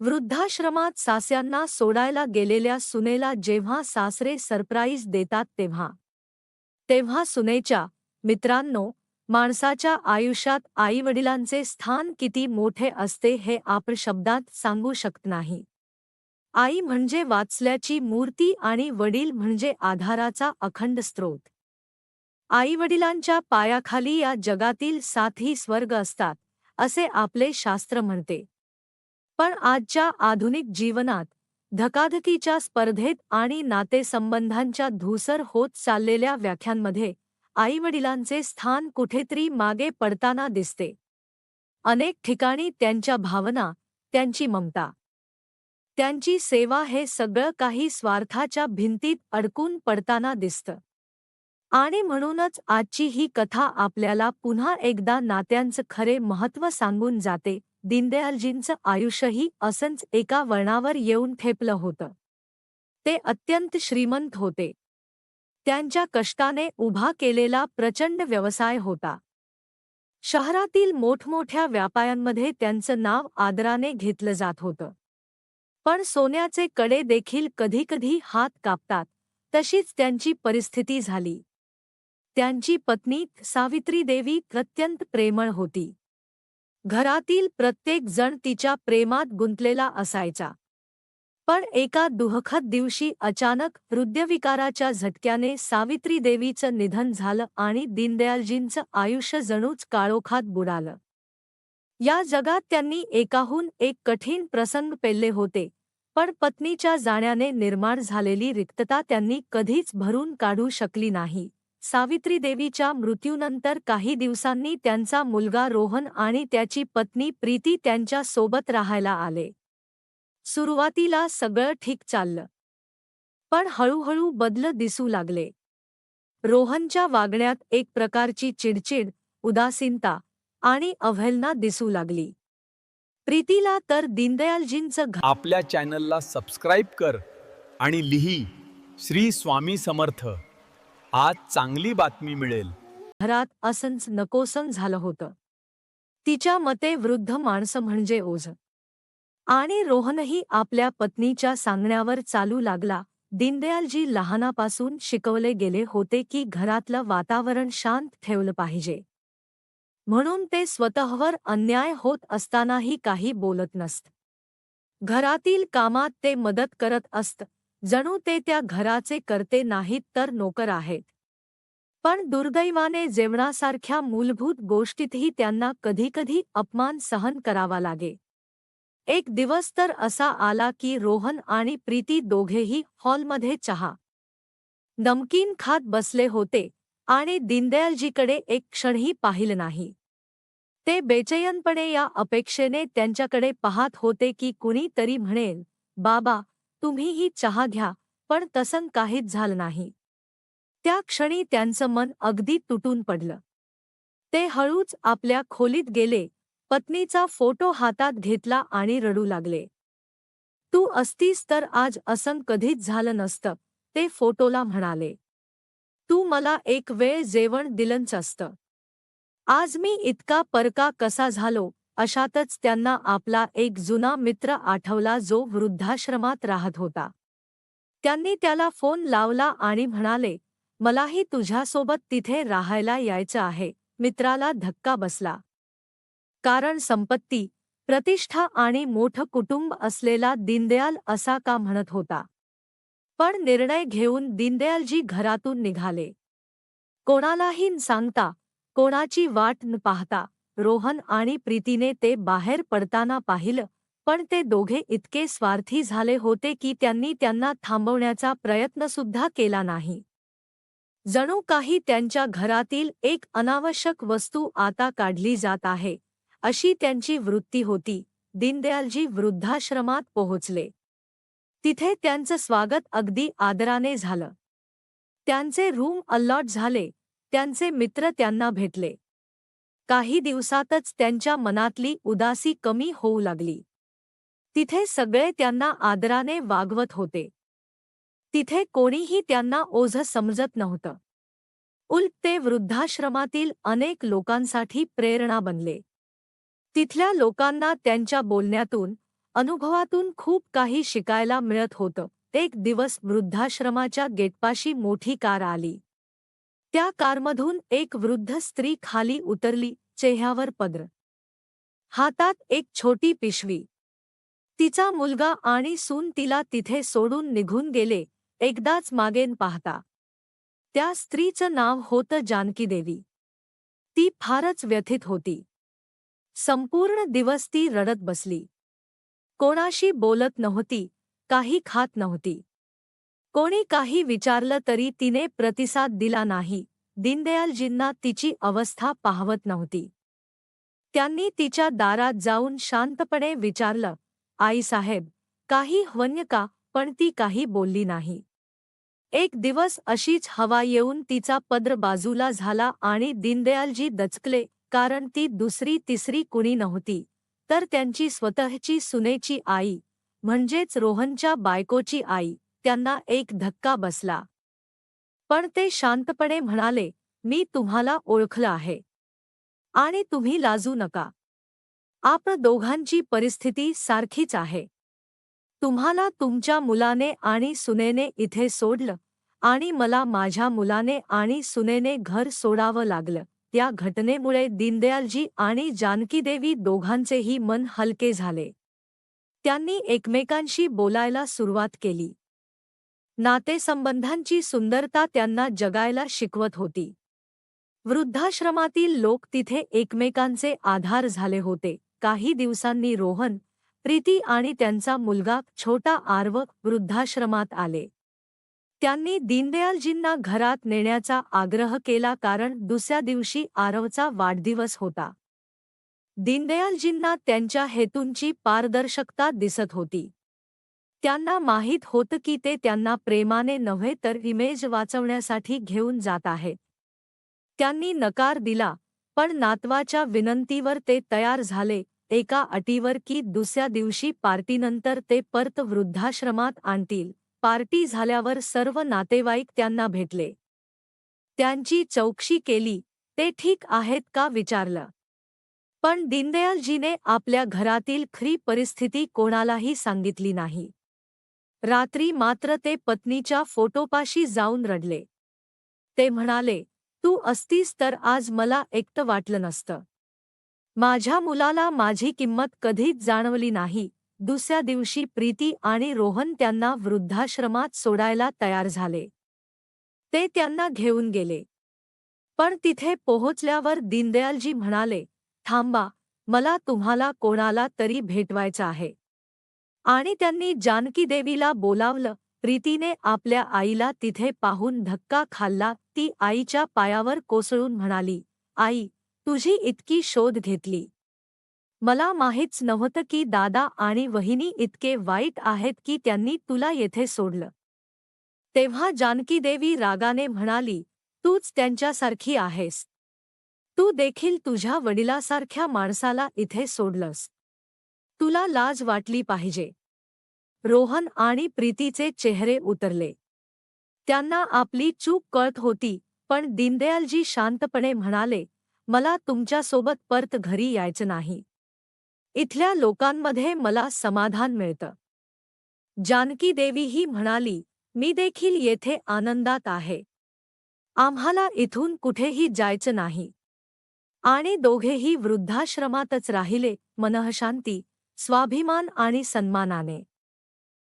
वृद्धाश्रमात सास्यांना सोडायला गेलेल्या सुनेला जेव्हा सासरे सरप्राईज देतात तेव्हा. तेव्हा सुनेच्या मित्रांनो माणसाच्या आयुष्यात आईवडिलांचे स्थान किती मोठे असते हे आपण शब्दात सांगू शकत नाही. आई म्हणजे वाचल्याची मूर्ती आणि वडील म्हणजे आधाराचा अखंड स्रोत. आईवडिलांच्या पायाखाली या जगातील साथी स्वर्ग असतात असे आपले शास्त्र म्हणते. पण आजच्या आधुनिक जीवनात धकाधकीच्या स्पर्धेत आणि नातेसंबंधांच्या धूसर होत चाललेल्या व्याख्यांमध्ये आईवडिलांचे स्थान कुठेतरी मागे पडताना दिसते. अनेक ठिकाणी त्यांच्या भावना त्यांची ममता त्यांची सेवा हे सगळं काही स्वार्थाच्या भिंतीत अडकून पडताना दिसतं. आणि म्हणूनच आजची ही कथा आपल्याला पुन्हा एकदा नात्यांचं खरे महत्त्व सांगून जाते. दीनदयालजींचं आयुष्यही असंच एका वळणावर येऊन ठेपलं होतं. ते अत्यंत श्रीमंत होते. त्यांच्या कष्टाने उभा केलेला प्रचंड व्यवसाय होता. शहरातील मोठमोठ्या व्यापाऱ्यांमध्ये त्यांचं नाव आदराने घेतलं जात होतं. पण सोन्याचे कडे देखील कधीकधी हात कापतात तशीच त्यांची परिस्थिती झाली. त्यांची पत्नी सावित्री देवी अत्यंत प्रेमळ होती. घरातील प्रत्येक जण तिच्या प्रेमात गुंतलेला असायचा. पण एका दुःखद दिवशी अचानक हृदयविकाराच्या झटक्याने सावित्री देवीचं निधन झालं आणि दीनदयालजींचं आयुष्य जणूच काळोखात बुडालं. या जगात त्यांनी एकाहून एक कठीण प्रसंग पेलले होते पण पत्नीच्या जाण्याने निर्माण झालेली रिक्तता त्यांनी कधीच भरून काढू शकली नाही. सावित्री देवीच्या मृत्यूनंतर काही दिवसांनी त्यांचा मुलगा रोहन आणि त्याची पत्नी प्रीती त्यांच्यासोबत राहायला आले. सुरुवातीला सगळं ठीक चाललं. पण हळूहळू बदल दिसू लागले. रोहनच्या वागण्यात एक प्रकारची चिडचिड उदासीनता आणि अवहेलना दिसू लागली. प्रीतीला तर दीनदयालजींचं घ- आपल्या चॅनलला सबस्क्राईब कर आणि लिही श्री स्वामी समर्थ. आज चांगली बातमी मिळेल. घरात असंच नकोसन झालं होतं. तिच्या मते वृद्ध माणसं म्हणजे ओझ. आणि रोहनही आपल्या पत्नीच्या सांगण्यावर चालू लागला. दीनदयालजी लहानापासून शिकवले गेले होते की घरातलं वातावरण शांत ठेवलं पाहिजे. म्हणून ते स्वतःवर अन्याय होत असतानाही काही बोलत नसत. घरातील कामात ते मदत करत असत. जणू ते त्या घराचे करते नाहीत तर नोकर आहेत. पण दुर्दैवाने जेवणासारख्या मूलभूत गोष्टीतही त्यांना कधीकधी अपमान सहन करावा लागे. एक दिवस तर असा आला की रोहन आणि प्रीती दोघेही हॉलमध्ये चहा नमकीन खात बसले होते आणि दीनदयालजीकडे एक क्षणही पाहिलं नाही. ते बेचैनपणे या अपेक्षेने त्यांच्याकडे पाहत होते की कुणी तरी म्हणेल बाबा तुम्हीही चहा घ्या पण तसं काहीच झालं नाही. त्या क्षणी त्यांचं मन अगदी तुटून पडलं. ते हळूच आपल्या खोलीत गेले पत्नीचा फोटो हातात घेतला आणि रडू लागले. तू असतीस तर आज असं कधीच झालं नसतं ते फोटोला म्हणाले. तू मला एक वेळ जेवण दिलंच असतं. आज मी इतका परका कसा झालो अशातच त्यांना आपला एक जुना मित्र आठवला जो वृद्धाश्रमात राहत होता. त्यांनी त्याला फोन लावला आणि म्हणाले मलाही तुझ्यासोबत तिथे राहायला यायचं आहे. मित्राला धक्का बसला. कारण संपत्ती प्रतिष्ठा आणि मोठं कुटुंब असलेला दीनदयाल असा का म्हणत होता. पण निर्णय घेऊन दीनदयालजी घरातून निघाले. कोणालाही न सांगता कोणाची वाट न पाहता रोहन आणि प्रीतीने ते बाहेर पडताना पाहिलं पण ते दोघे इतके स्वार्थी झाले होते की त्यांनी त्यांना थांबवण्याचा प्रयत्नसुद्धा केला नाही. जणू काही त्यांच्या घरातील एक अनावश्यक वस्तू आता काढली जात आहे अशी त्यांची वृत्ती होती दीनदयालजी वृद्धाश्रमात पोहोचले. तिथे त्यांचं स्वागत अगदी आदराने झालं. त्यांचे रूम अलॉट झाले त्यांचे मित्र त्यांना भेटले. काही दिवसातच त्यांच्या मनातली उदासी कमी होऊ लागली. तिथे सगळे त्यांना आदराने वागवत होते. तिथे कोणीही त्यांना ओझ समजत नव्हतं. उलट ते वृद्धाश्रमातील अनेक लोकांसाठी प्रेरणा बनले. तिथल्या लोकांना त्यांच्या बोलण्यातून अनुभवातून खूप काही शिकायला मिळत होतं. एक दिवस वृद्धाश्रमाच्या गेटपाशी मोठी कार आली. त्या कारमधून एक वृद्ध स्त्री खाली उतरली चेह्यावर पद्र. हातात एक छोटी पिशवी. तिचा मुलगा आणि सून तिला तिथे सोडून निघून गेले एकदाच मागेन पाहता. त्या स्त्रीचं नाव होतं जानकी देवी ती फारच व्यथित होती. संपूर्ण दिवस ती रडत बसली. कोणाशी बोलत नव्हती काही खात नव्हती. कोणी काही विचारलं तरी तिने प्रतिसाद दिला नाही. दीनदयालजींना तिची अवस्था पाहवत नव्हती. त्यांनी तिच्या दारात जाऊन शांतपणे विचारलं आईसाहेब काही हवन्य का पण ती काही बोलली नाही. एक दिवस अशीच हवा येऊन तिचा पद्र बाजूला झाला आणि दीनदयालजी दचकले कारण ती दुसरी तिसरी कुणी नव्हती. तर त्यांची स्वतःची सुनेची आई म्हणजेच रोहनच्या बायकोची आई. त्यांना एक धक्का बसला. पण ते शांतपणे म्हणाले मी तुम्हाला ओळखलं आहे. आणि तुम्ही लाजू नका. आपण दोघांची परिस्थिती सारखीच आहे. तुम्हाला तुमच्या मुलाने आणि सुनेने इथे सोडलं आणि मला माझ्या मुलाने आणि सुनेने घर सोडावं लागलं. त्या घटनेमुळे दीनदयालजी आणि जानकीदेवी दोघांचेही मन हलके झाले. त्यांनी एकमेकांशी बोलायला सुरुवात केली. नातेसंबंधांची सुंदरता त्यांना जगायला शिकवत होती. वृद्धाश्रमातील लोक तिथे एकमेकांचे आधार झाले होते. काही दिवसांनी रोहन प्रीती आणि त्यांचा मुलगा छोटा आर्व वृद्धाश्रमात आले. त्यांनी दीनदयालजींना घरात नेण्याचा आग्रह केला कारण दुसऱ्या दिवशी आरवचा वाढदिवस होता. दीनदयालजींना त्यांच्या हेतूंची पारदर्शकता दिसत होती. त्यांना माहीत होतं की ते त्यांना प्रेमाने नव्हे तर इमेज वाचवण्यासाठी घेऊन जात आहेत त्यांनी नकार दिला पण नातवाच्या विनंतीवर ते तयार झाले एका अटीवर की दुसऱ्या दिवशी पार्टीनंतर ते परत वृद्धाश्रमात आणतील. पार्टी झाल्यावर सर्व नातेवाईक त्यांना भेटले. त्यांची चौकशी केली ते ठीक आहेत का? विचारलं. पण दीनदयालजीने आपल्या घरातील खरी परिस्थिती कोणालाही सांगितली नाही. रात्री मात्र ते पत्नीच्या फोटोपाशी जाऊन रडले. ते म्हणाले तू असतीस तर आज मला एकटं वाटलं नसतं. माझ्या मुलाला माझी किंमत कधीच जाणवली नाही. दुसऱ्या दिवशी प्रीती आणि रोहन त्यांना वृद्धाश्रमात सोडायला तयार झाले. ते त्यांना घेऊन गेले. पण तिथे पोहोचल्यावर दीनदयालजी म्हणाले थांबा मला तुम्हाला कोणाला तरी भेटवायचं आहे. आणि त्यांनी जानकी देवीला बोलावलं. प्रीतीने आपल्या आईला तिथे पाहून धक्का खाल्ला. ती आईच्या पायावर कोसळून म्हणाली आई तुझी इतकी शोध घेतली. मला माहीच नव्हतं की दादा आणि वहिनी इतके वाईट आहेत की त्यांनी तुला येथे सोडलं. तेव्हा जानकी देवी रागाने म्हणाली तूच त्यांच्यासारखी आहेस. तू देखील तुझ्या वडिलासारख्या माणसाला इथे सोडलंस. तुला लाज वाटली पाहिजे. रोहन आणि प्रीतीचे चेहरे उतरले. त्यांना आपली चूक कळत होती पण दीनदयालजी शांतपणे म्हणाले मला तुमच्यासोबत परत घरी यायचं नाही. इथल्या लोकांमध्ये मला समाधान मिळतं. जानकी देवीही म्हणाली मी देखील येथे आनंदात आहे. आम्हाला इथून कुठेही जायचं नाही. आणि दोघेही वृद्धाश्रमातच राहिले मनःशांती स्वाभिमान आणि सन्मानाने.